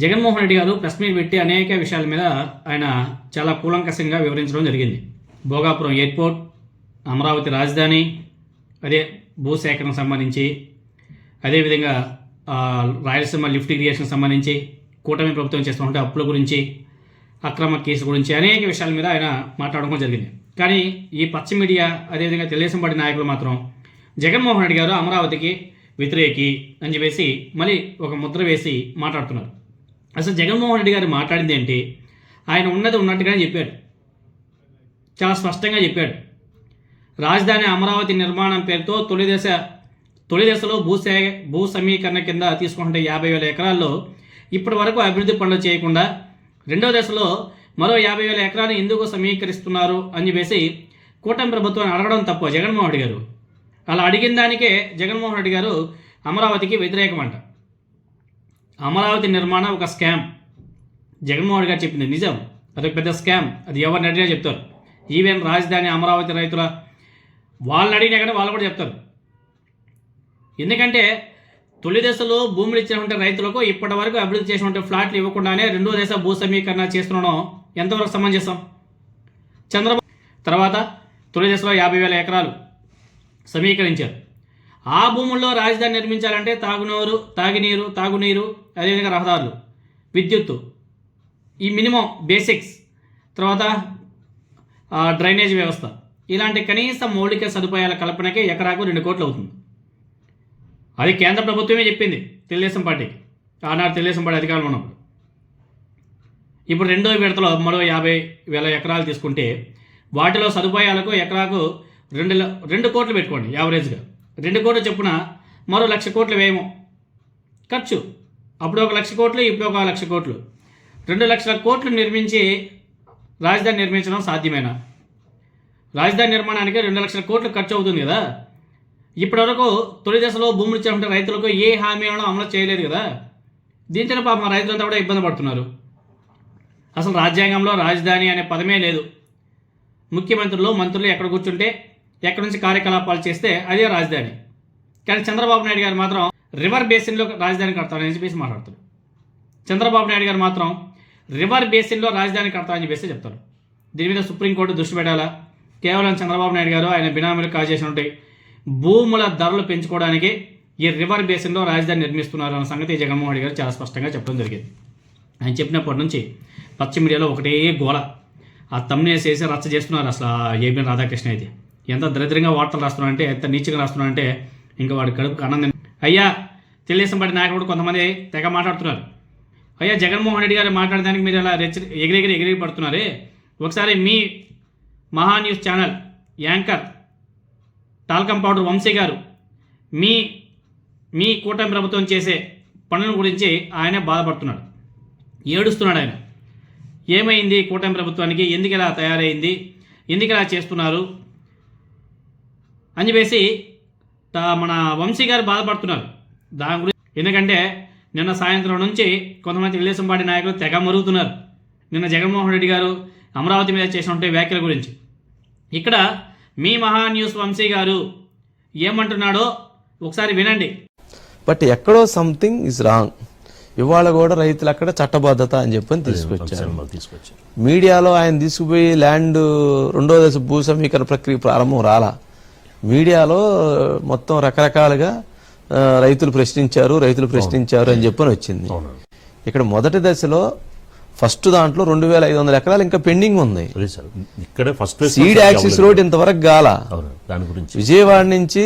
జగన్మోహన్ రెడ్డి గారు press meet పెట్టి అనేక విషయాల మీద ఆయన చాలా కూలంకషంగా వివరించడం జరిగింది. భోగాపురం ఎయిర్పోర్ట్ అమరావతి రాజధాని అదే భూసేకరణకు సంబంధించి అదేవిధంగా రాయలసీమ లిఫ్ట్ ఇరిగేషన్కి సంబంధించి కూటమి ప్రభుత్వం చేస్తున్నటువంటి అప్పుల గురించి అక్రమ కేసు గురించి అనేక విషయాల మీద ఆయన మాట్లాడడం జరిగింది. కానీ ఈ పచ్చ మీడియా అదేవిధంగా తెలుగుదేశం పార్టీ నాయకులు మాత్రం జగన్మోహన్ రెడ్డి గారు అమరావతికి వ్యతిరేకి అని చెప్పేసి మళ్ళీ ఒక ముద్ర వేసి మాట్లాడుతున్నారు. అసలు జగన్మోహన్ రెడ్డి గారు మాట్లాడింది ఏంటి ఆయన ఉన్నది ఉన్నట్టుగానే చెప్పాడు. చాలా స్పష్టంగా చెప్పాడు. రాజధాని అమరావతి నిర్మాణం పేరుతో తొలి దశ తొలి దశలో భూసే భూ సమీకరణ కింద తీసుకుంటే యాభై వేల ఎకరాల్లో ఇప్పటి వరకు అభివృద్ధి పనులు చేయకుండా రెండో దశలో మరో యాభై వేల ఎకరాలు ఎందుకు సమీకరిస్తున్నారు అని చెప్పేసి కూటమి ప్రభుత్వాన్ని అడగడం తప్పు జగన్మోహన్ రెడ్డి గారు. అలా అడిగిన దానికే జగన్మోహన్ రెడ్డి గారు అమరావతికి వ్యతిరేకమంట. అమరావతి నిర్మాణం ఒక స్కామ్. జగన్మోహన్ గారు చెప్పింది నిజం. అదొక పెద్ద స్కామ్. అది ఎవరిని అడిగినా చెప్తారు. ఈవెన్ రాజధాని అమరావతి రైతుల వాళ్ళని అడిగినా కానీ వాళ్ళు కూడా చెప్తారు. ఎందుకంటే తొలి దశలో భూములు ఇచ్చినటువంటి రైతులకు ఇప్పటి వరకు అభివృద్ధి చేసినటువంటి ఫ్లాట్లు ఇవ్వకుండానే రెండో దశ భూ సమీకరణ చేస్తుండడం ఎంతవరకు సమంజసం? చంద్రబాబు తర్వాత తొలి దశలో యాభై వేల ఎకరాలు సమీకరించారు. ఆ భూముల్లో రాజధాని నిర్మించాలంటే తాగునీరు తాగినీరు తాగునీరు అదేవిధంగా రహదారులు విద్యుత్తు ఈ మినిమం బేసిక్స్ తర్వాత డ్రైనేజ్ వ్యవస్థ. ఇలాంటి కనీస మౌలిక సదుపాయాల కల్పనకే ఎకరాకు రెండు కోట్లు అవుతుంది. అది కేంద్ర ప్రభుత్వమే చెప్పింది తెలుగుదేశం పార్టీకి ఆనాడు తెలుగుదేశం పార్టీ అధికారంలో ఉన్నప్పుడు. ఇప్పుడు రెండో విడతలో మరో యాభై వేల ఎకరాలు తీసుకుంటే వాటిలో సదుపాయాలకు ఎకరాకు రెండు రెండు కోట్లు పెట్టుకోండి యావరేజ్గా. రెండు కోట్లు చొప్పున మరో లక్ష కోట్లు వ్యయము ఖర్చు. అప్పుడు ఒక లక్ష కోట్లు ఇప్పుడు ఒక లక్ష కోట్లు. రెండు లక్షల కోట్లు నిర్మించి రాజధాని నిర్మించడం సాధ్యమేనా? రాజధాని నిర్మాణానికి రెండు లక్షల కోట్లు ఖర్చు అవుతుంది కదా. ఇప్పటివరకు తొలి దశలో భూములు ఇచ్చినటువంటి రైతులకు ఏ హామీలను అమలు చేయలేదు కదా. దీంతో పాపం రైతులంతా కూడా ఇబ్బంది పడుతున్నారు. అసలు రాజ్యాంగంలో రాజధాని అనే పదమే లేదు. ముఖ్యమంత్రులు మంత్రులు ఎక్కడ కూర్చుంటే ఎక్కడి నుంచి కార్యకలాపాలు చేస్తే అదే రాజధాని. కానీ చంద్రబాబు నాయుడు గారు మాత్రం రివర్ బేసిన్లో రాజధాని కడతారని చెప్పేసి మాట్లాడుతారు చంద్రబాబు నాయుడు గారు మాత్రం రివర్ బేసిన్లో రాజధాని కడతారని చెప్పేసి చెప్తారు. దీని మీద సుప్రీంకోర్టు దృష్టి పెట్టాలా? కేవలం చంద్రబాబు నాయుడు గారు ఆయన బినామీలు కాజేసినటువంటి భూముల ధరలు పెంచుకోవడానికి ఈ రివర్ బేసిన్లో రాజధాని నిర్మిస్తున్నారు అన్న సంగతి జగన్మోహన్ రెడ్డి గారు చాలా స్పష్టంగా చెప్పడం జరిగింది. ఆయన చెప్పినప్పటి నుంచి పశ్చిమ మీడియాలో ఒకటే గోళ ఆ తమ్నేసేసి వేసి రచ్చ చేస్తున్నారు అసలు ఏబిఎన్ రాధాకృష్ణ అయితే. ఎంత దరిద్రంగా వార్తలు రాస్తున్నారంటే ఎంత నీచంగా రాస్తున్నారంటే ఇంకా వాడి కడుపుకి ఆనందం అయ్యా తెలుగుదేశం పార్టీ నాయకుడు కొంతమంది తెగ మాట్లాడుతున్నారు. అయ్యా జగన్మోహన్ రెడ్డి గారు మాట్లాడడానికి మీరు అలా రెచ్చి ఎగిరెగిరి ఎగిరి పడుతున్నారే? ఒకసారి మీ Maha news channel anchor talcum powder Vamshi garu మీ మీ కూటమి ప్రభుత్వం చేసే పనుల గురించి ఆయనే బాధపడుతున్నాడు. ఏడుస్తున్నాడు ఆయన. ఏమైంది కూటమి ప్రభుత్వానికి? ఎందుకు ఇలా తయారైంది? ఎందుకు ఇలా చేస్తున్నారు? అని చెప్పేసి మన వంశీ గారు బాధపడుతున్నారు. దాని గురించి ఎందుకంటే నిన్న సాయంత్రం నుంచి కొంతమంది తెలుగుదేశం పార్టీ నాయకులు తెగ మరుగుతున్నారు. నిన్న జగన్మోహన్ రెడ్డి గారు అమరావతి మీద చేసినటువంటి వ్యాఖ్యల గురించి. ఇక్కడ మీ మహా న్యూస్ వంశీ గారు ఏమంటున్నాడో ఒకసారి వినండి. బట్ ఎక్కడో సంథింగ్ ఇస్ రాంగ్. ఇవాళ కూడా రైతులు అక్కడ చట్టబద్ధత అని చెప్పని తీసుకొచ్చారు. తీసుకొచ్చారు. మీడియాలో ఆయన తీసుకుపోయి ల్యాండ్ రెండో దశ భూ సమీకరణ ప్రక్రియ ప్రారంభం రాలా? మీడియాలో మొత్తం రకరకాలుగా రైతులు ప్రశ్నించారు రైతులు ప్రశ్నించారు అని చెప్పని వచ్చింది. ఇక్కడ మొదటి దశలో ఫస్ట్ దాంట్లో రెండు వేల ఐదు వందల ఎకరాలు ఇంకా పెండింగ్ ఉంది. ఇక్కడే ఫస్ట్ సీడ్ యాక్సిస్ రోడ్ ఇంతవరకు గాల. దాని గురించి. విజయవాడ నుంచి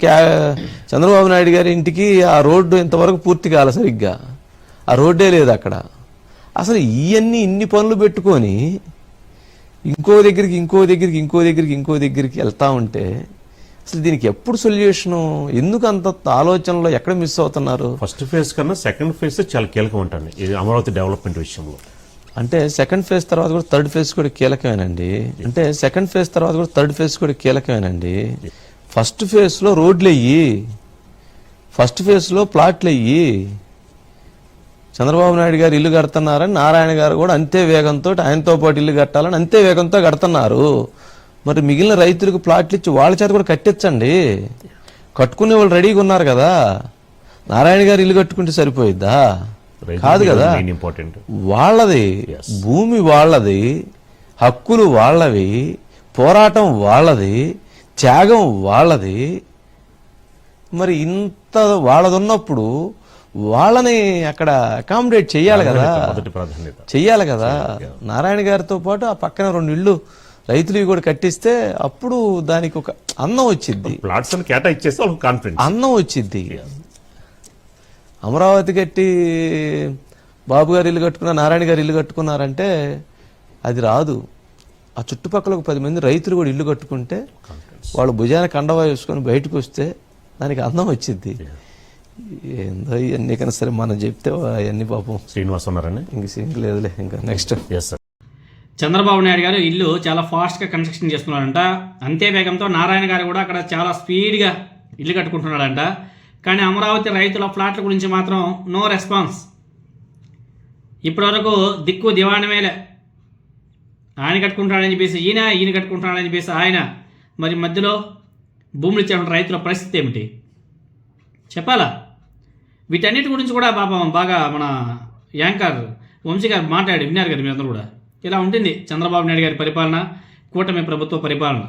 క్యా- చంద్రబాబు నాయుడు గారి ఇంటికి ఆ రోడ్డు ఇంతవరకు పూర్తి కాల సరిగ్గా. ఆ రోడ్డే లేదు అక్కడ. అసలు ఇవన్నీ ఇన్ని పనులు పెట్టుకొని ఇంకో దగ్గరికి ఇంకో దగ్గరికి ఇంకో దగ్గరికి ఇంకో దగ్గరికి వెళ్తా ఉంటే అసలు దీనికి ఎప్పుడు సొల్యూషను ఎందుకు అంత ఆలోచనలో ఎక్కడ మిస్ అవుతున్నారు? ఫస్ట్ ఫేజ్ కన్నా సెకండ్ ఫేజ్ చాలా కీలకం ఉంటుంది ఇది అమరావతి డెవలప్మెంట్ విషయంలో. అంటే సెకండ్ ఫేజ్ తర్వాత కూడా థర్డ్ ఫేజ్ కూడా కీలకమేనండి. అంటే సెకండ్ ఫేజ్ తర్వాత కూడా థర్డ్ ఫేజ్ కూడా కీలకమేనండి. ఫస్ట్ ఫేజ్లో రోడ్లు అయ్యి ఫస్ట్ ఫేజ్లో ప్లాట్లు అయ్యి చంద్రబాబు నాయుడు గారు ఇల్లు కడుతున్నారని నారాయణ గారు కూడా అంతే వేగంతో ఆయనతో పాటు ఇల్లు కట్టాలని అంతే వేగంతో కడుతున్నారు. మరి మిగిలిన రైతులకు ప్లాట్లు ఇచ్చి వాళ్ళ చేత కూడా కట్టించండి. కట్టుకునే వాళ్ళు రెడీగా ఉన్నారు కదా. నారాయణ గారు ఇల్లు కట్టుకుంటే సరిపోయిద్దా? కాదు కదా. ఇంపార్టెంట్. వాళ్ళది. భూమి వాళ్ళది హక్కులు వాళ్ళవి పోరాటం వాళ్ళది త్యాగం వాళ్ళది. మరి ఇంత వాళ్ళది ఉన్నప్పుడు వాళ్ళని అక్కడ అకామిడేట్ చెయ్యాలి కదా. చెయ్యాలి కదా. నారాయణ గారితో పాటు ఆ పక్కన రెండు ఇళ్ళు రైతులు కూడా కట్టిస్తే అప్పుడు దానికి ఒక అన్నం వచ్చింది ప్లాట్స్ కేటాయిచ్చేస్తే కాన్ఫిడెన్స్ అన్నం వచ్చింది అమరావతి కట్టి బాబు గారు ఇల్లు కట్టుకున్న నారాయణ గారు ఇల్లు కట్టుకున్నారంటే అది రాదు. ఆ చుట్టుపక్కల ఒక పది మంది రైతులు కూడా ఇల్లు కట్టుకుంటే వాళ్ళు భుజాన కండవా వేసుకొని బయటకు వస్తే దానికి అందం వచ్చింది ఏందో ఇవన్నీ కన్నా సరే మనం చెప్తే అవన్నీ పాపం. శ్రీనివాస్ ఉన్నారని ఇంక సింక్ లేదులే ఇంకా next yes sir Chandrababu Naidu garu ఇల్లు చాలా ఫాస్ట్గా కన్స్ట్రక్షన్ చేస్తున్నారంట అంతే వేగంతో నారాయణ గారు కూడా అక్కడ చాలా స్పీడ్గా ఇల్లు కట్టుకుంటున్నాడంట. కానీ అమరావతి రైతుల ఫ్లాట్ల గురించి మాత్రం నో రెస్పాన్స్ ఇప్పటివరకు దిక్కు దివాణమేలే ఆయన కట్టుకుంటాడని చెప్పేసి ఈయన ఈయన కట్టుకుంటాడని చెప్పేసి ఆయన. మరి మధ్యలో భూములు ఇచ్చేటువంటి రైతుల పరిస్థితి ఏమిటి? చెప్పాలా? వీటన్నిటి గురించి కూడా పాపం బాగా మన యాంకర్ వంశీ గారు మాట్లాడి విన్నారు కదా మీరందరూ కూడా. ఇలా ఉంటుంది చంద్రబాబు నాయుడు గారి పరిపాలన కూటమి ప్రభుత్వ పరిపాలన.